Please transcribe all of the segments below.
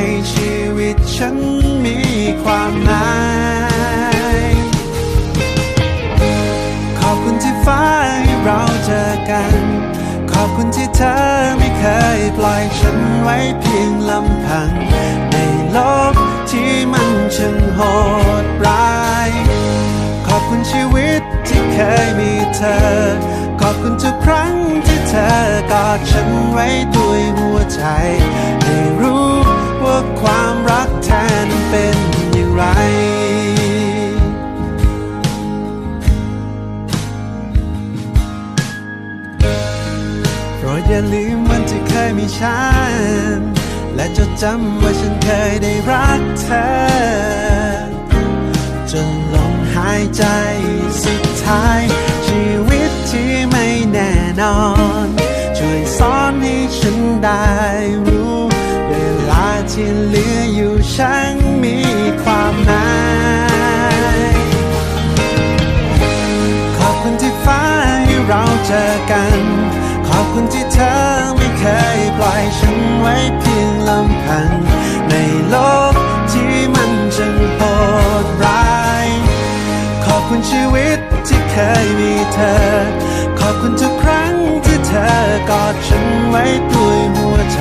ให้ชีวิตฉันมีความหมาย ขอบคุณที่ฟ้าให้เราเจอกัน ขอบคุณที่เธอไม่เคยปล่อยฉันไว้เพียงลำพัง ในโลกที่มันช่างโหดร้าย ขอบคุณชีวิตที่เคยมีเธอ ขอบคุณทุกครั้งที่เธอกอดฉันไว้ด้วยหัวใจ ได้รู้ ว่าความรักแทนเป็นอย่างไรโปรดอย่าลืมวันที่เคยมีฉัน และจดจำว่าฉันเคยได้รักเธอ จนลมหายใจสุดท้าย ชีวิตที่ไม่แน่นอน ช่วยสอนให้ฉันได้ เหลืออยู่ฉันมีความหมายขอบคุณที่ฟ้าให้เราเจอกัน ขอบคุณที่เธอไม่เคยปล่อยฉันไว้เพียงลำพัง ในโลกที่มันจังโหดร้าย ขอบคุณชีวิตที่เคยมีเธอ ขอบคุณทุกครั้งที่เธอกอดฉันไว้ด้วยหัวใจ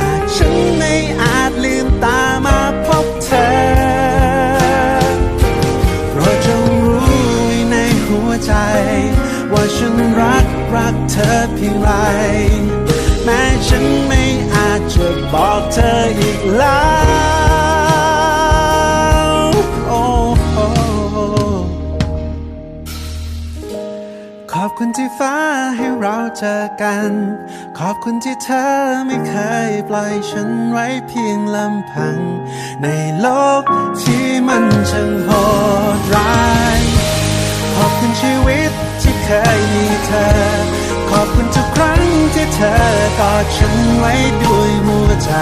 หากฉันไม่อาจลืมตามาพบเธอเพราะจงรู้ไว้ในหัวใจ ว่าฉันรักรักเธอเพียงไร แม้ฉันไม่อาจจะบอกเธออีกแล้ว คุณที่ฟ้าให้เราเจอกัน ขอบคุณที่เธอไม่เคยปล่อยฉันไว้เพียงลำพัง ในโลกที่มันช่างโหดร้าย ขอบคุณชีวิตที่เคยมีเธอ ขอบคุณทุกครั้งที่เธอกอดฉันไว้ด้วยหัวใจ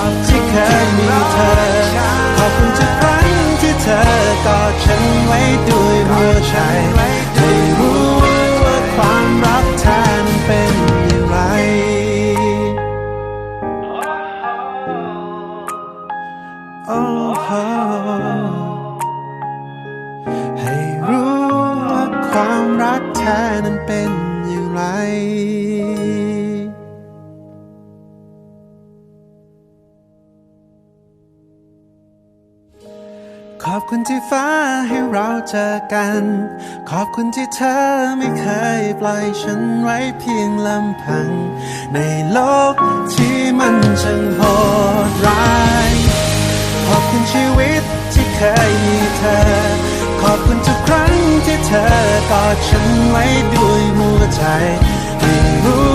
ชีวิตที่เคยมีเธอ ขอบคุณทุกครั้งที่เธอกอดฉันไว้ด้วยหัวใจ อบคุณที่ฟ้าให้เราเจอกัน ขอบคุณที่เธอไม่เคยปล่อยฉันไว้เพียงลำพัง ในโลกที่มันช่างโหดร้าย ขอบคุณชีวิตที่เคยมีเธอ ขอบคุณทุกครั้งที่เธอกอดฉันไว้ด้วยหัวใจให้รู้